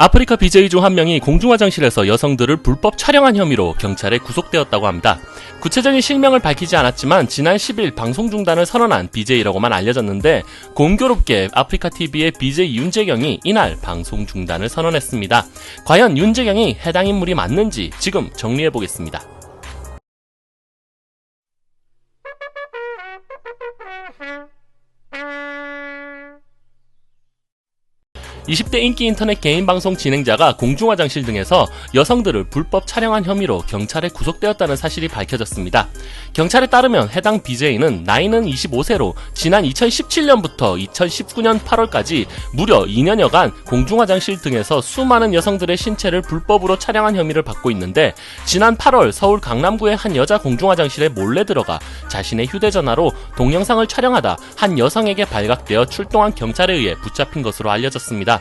아프리카 BJ 중 한 명이 공중화장실에서 여성들을 불법 촬영한 혐의로 경찰에 구속되었다고 합니다. 구체적인 실명을 밝히지 않았지만 지난 10일 방송 중단을 선언한 BJ라고만 알려졌는데 공교롭게 아프리카 TV의 BJ 윤재경이 이날 방송 중단을 선언했습니다. 과연 윤재경이 해당 인물이 맞는지 지금 정리해 보겠습니다. 20대 인기 인터넷 개인 방송 진행자가 공중 화장실 등에서 여성들을 불법 촬영한 혐의로 경찰에 구속되었다는 사실이 밝혀졌습니다. 경찰에 따르면 해당 BJ는 나이는 25세로 지난 2017년부터 2019년 8월까지 무려 2년여간 공중 화장실 등에서 수많은 여성들의 신체를 불법으로 촬영한 혐의를 받고 있는데 지난 8월 서울 강남구의 한 여자 공중 화장실에 몰래 들어가 자신의 휴대전화로 동영상을 촬영하다 한 여성에게 발각되어 출동한 경찰에 의해 붙잡힌 것으로 알려졌습니다.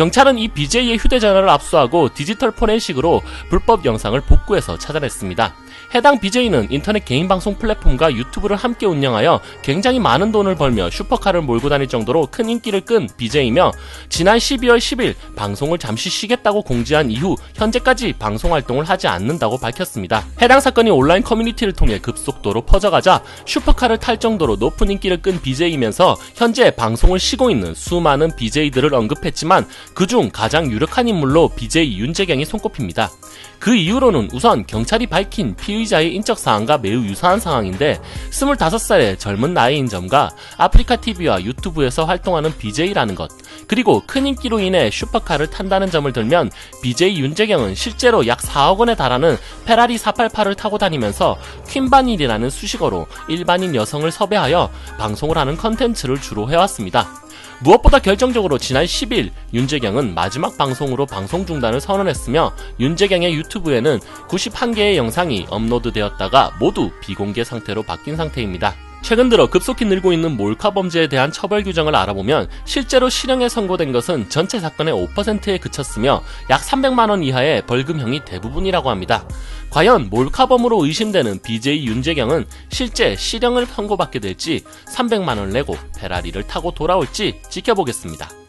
경찰은 이 BJ의 휴대전화를 압수하고 디지털 포렌식으로 불법 영상을 복구해서 찾아냈습니다. 해당 BJ는 인터넷 개인 방송 플랫폼과 유튜브를 함께 운영하여 굉장히 많은 돈을 벌며 슈퍼카를 몰고 다닐 정도로 큰 인기를 끈 BJ이며 지난 12월 10일 방송을 잠시 쉬겠다고 공지한 이후 현재까지 방송 활동을 하지 않는다고 밝혔습니다. 해당 사건이 온라인 커뮤니티를 통해 급속도로 퍼져가자 슈퍼카를 탈 정도로 높은 인기를 끈 BJ이면서 현재 방송을 쉬고 있는 수많은 BJ들을 언급했지만 그중 가장 유력한 인물로 BJ 윤재경이 손꼽힙니다. 그 이후로는 우선 경찰이 밝힌 피의자의 인적 사항과 매우 유사한 상황인데 25살의 젊은 나이인 점과 아프리카 TV와 유튜브에서 활동하는 BJ라는 것 그리고 큰 인기로 인해 슈퍼카를 탄다는 점을 들면 BJ 윤재경은 실제로 약 4억 원에 달하는 페라리 488을 타고 다니면서 퀸바닐이라는 수식어로 일반인 여성을 섭외하여 방송을 하는 컨텐츠를 주로 해왔습니다. 무엇보다 결정적으로 지난 10일 윤재경은 마지막 방송으로 방송 중단을 선언했으며 윤재경의 유튜브에는 91개의 영상이 업로드되었다가 모두 비공개 상태로 바뀐 상태입니다. 최근 들어 급속히 늘고 있는 몰카 범죄에 대한 처벌 규정을 알아보면 실제로 실형에 선고된 것은 전체 사건의 5%에 그쳤으며 약 300만원 이하의 벌금형이 대부분이라고 합니다. 과연 몰카범으로 의심되는 BJ 윤재경은 실제 실형을 선고받게 될지 300만원을 내고 페라리를 타고 돌아올지 지켜보겠습니다.